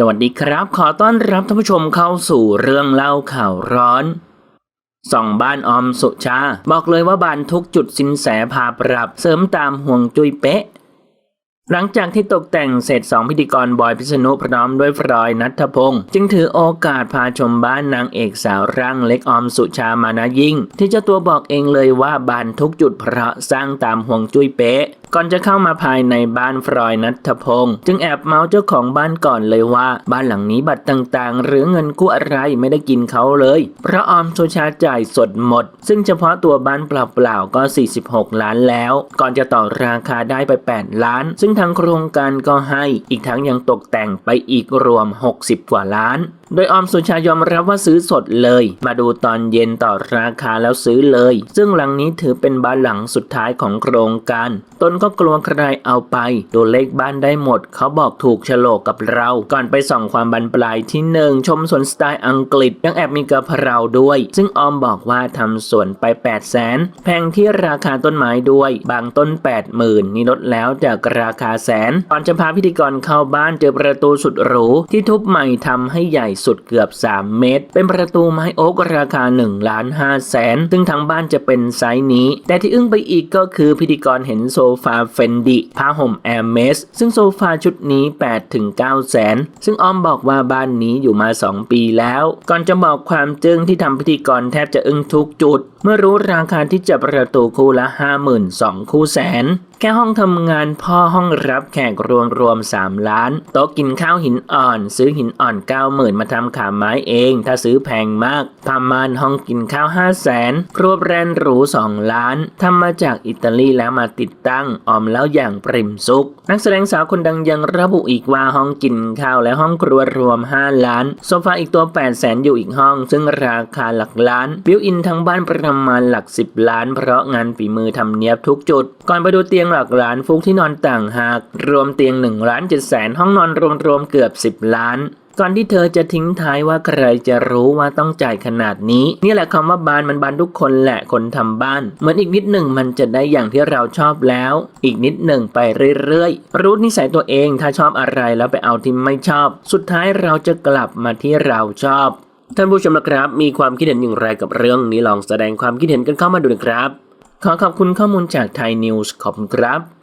สวัสดีครับ ขอต้อนรับท่านผู้ชมเข้าสู่เรื่องเล่าข่าวร้อนส่องบ้านออมสุชา บอกเลยว่าบานทุกจุดสินแสพาปรับเสริมตามห่วงจุยเป๊ะ หลังจากที่ตกแต่งเสร็จสองพิธีกรบอยพิษณุพร้อมด้วยฟรอยนัทพงศ์จึงถือโอกาสพาชมบ้านนางเอกสาวร่างเล็กออมสุชามานายิ่ง ที่เจ้าตัวบอกเองเลยว่าบานทุกจุดเพราะสร้างตามห่วงจุ้ยเป๊ะ ก่อนจะเข้ามาภายในบ้านฟรอยนัทพงศ์จึงแอบเมาส์เจ้าของบ้านก่อนเลยว่า บ้านหลังนี้บัตรต่างๆ หรือเงินกู้อะไรไม่ได้กินเขาเลย เพราะออมสุชาจ่ายสดหมด ซึ่งเฉพาะตัวบ้านเปล่าๆก็ 46 ล้านแล้ว ก่อนจะต่อราคาได้ไป 8 ล้าน ซึ่งทางโครงการก็ให้ อีกทั้งยังตกแต่งไปอีกรวม 60 กว่าล้าน โดยออมสุชายอมรับว่าซื้อสดเลย มาดูตอนเย็นต่อราคาแล้วซื้อเลย ซึ่งหลังนี้ถือเป็นบ้านหลังสุดท้ายของโครงการ ตนก็กลัวใครเอาไป ดูเลขบ้านได้หมด เขาบอกถูกโฉลกกับเรา ก่อนไปส่องความบันปลายที่หนึ่งชมสวนสไตล์อังกฤษยังแอบมีกระเพราด้วย ซึ่งออมบอกว่าทำสวนไป 8 0 0แสนแพงที่ราคาต้นไม้ด้วย บางต้น 8 0,000นี่ลดแล้วจากราคาแสนก่อนจะพาพิธีกรเข้าบ้านเจอประตูสุดหรูที่ทุบใหม่ทำให้ใหญ่สุดเกือบ 3 เมตร เป็นประตูไม้โอ๊กราคา1ล้าน5แสนซึ่งทั้งบ้านจะเป็นไซส์นี้ แต่ที่อึ้งไปอีกก็คือพิธีกรเห็นโซฟาเฟนดิผ้าห่มแอร์เมสซึ่งโซฟาชุดนี้8ถึง9แสนซึ่งออมบอกว่าบ้านนี้อยู่มา 2 ปีแล้ว ก่อนจะบอกความจึ้งที่ทำพิธีกรแทบจะอึ้งทุกจุด เมื่อรู้ราคาที่จะประตูคู่ละ 52,000คู่แสนแค่ห้องทำงานพ่อห้องรับแขกรวมรวม3ล้าน โต๊ะกินข้าวหินอ่อน ซื้อหินอ่อน 90,000 มาทำขาไม้เอง ถ้าซื้อแพงมากผ้ามานห้องกินข้าว5 0 0แสนครัวแบรนด์หรู2ล้านทำมาจากอิตาลีแล้วมาติดตั้งออมแล้วอย่างปริมซุกนักแสดงสาวคนดังยังระบุอีกว่าห้องกินข้าวและห้องครัวรวม 5 ล้าน โซฟาอีกตัว 8 0 0แสนอยู่อีกห้อง ซึ่งราคาหลักล้าน บิวอินทั้งบ้านประมาณหลัก 10 ล้าน เพราะงานฝีมือทำเนียบทุกจุด ก่อนไปดูเตียงหลักล้านฟุกที่นอนต่างหาก รวมเตียง1ล้าน7แสนห้องนอนรวมๆเกือบ 10 ล้าน ก่อนที่เธอจะทิ้งท้ายว่าใครจะรู้ว่าต้องจ่ายขนาดนี้ นี่แหละคำว่าบานมันบานทุกคนแหละคนทำบ้าน เหมือนอีกนิดหนึ่งมันจะได้อย่างที่เราชอบแล้ว อีกนิดหนึ่งไปเรื่อยๆ รู้นิสัยตัวเองถ้าชอบอะไรแล้วไปเอาที่ไม่ชอบ สุดท้ายเราจะกลับมาที่เราชอบท่านผู้ชมนะครับ มีความคิดเห็นอย่างไรกับเรื่องนี้ลองแสดงความคิดเห็นกันเข้ามาดูนะครับ ขอขอบคุณข้อมูลจากไทยนิวส์ขอบคุณครับ